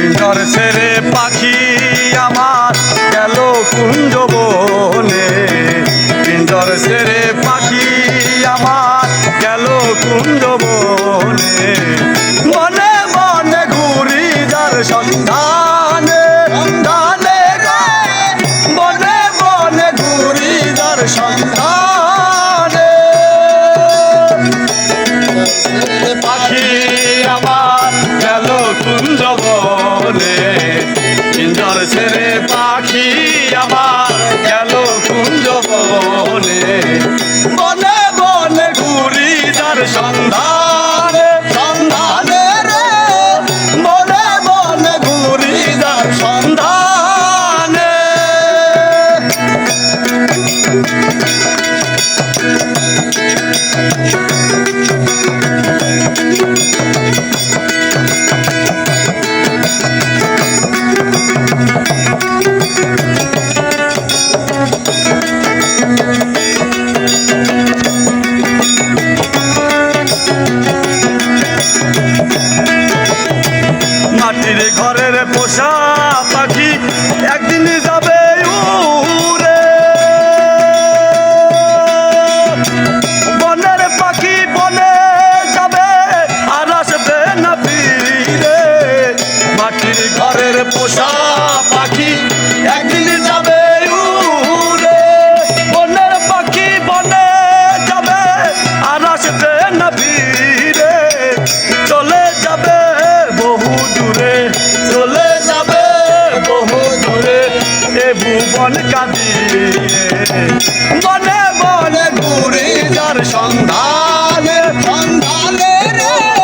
পিঞ্জর ছেড়ে পাখি আমার গেল কুঞ্জ বনে। পিঞ্জর ছেড়ে বনে বনে বনে ঘুরি তার সন্ধানে সন্ধানে রে। বনে বনে ঘুরি তার সন্ধানে। মাটির ঘরের পোষা ভুবন কাঁদিয়ে মনে মনে ঘুরে যার সন্ধানে সন্ধানে রে।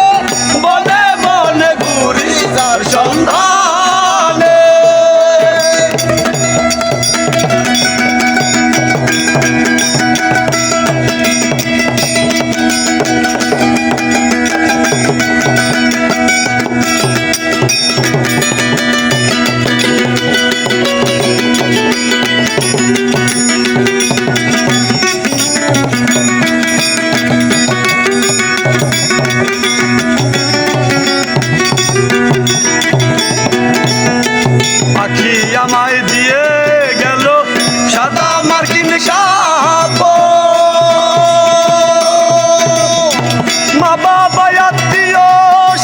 বাবা আত্মীয়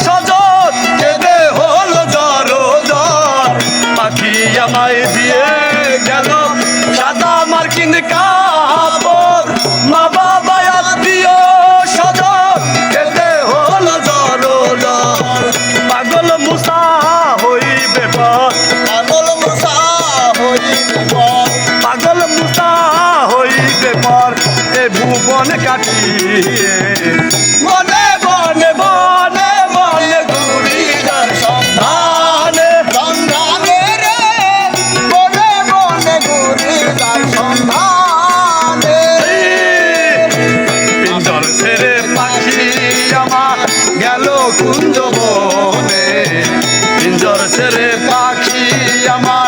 স্বজন কেঁদে হল জ্বর জ্বর পাখি আমায় দিয়ে গেল সাদা মার্কিন কাপড়। মা বাবা আত্মীয় স্বজন কেঁদে হল জ্বর জ্বর পাগল মুসা হইবে পাগল মুসা হইবে পাগল মুসা হইবে পর এ ভুবন কাটিয়ে পাখি আমার গেল কুঞ্জ বনে পিঞ্জর ছেড়ে পাখি আমার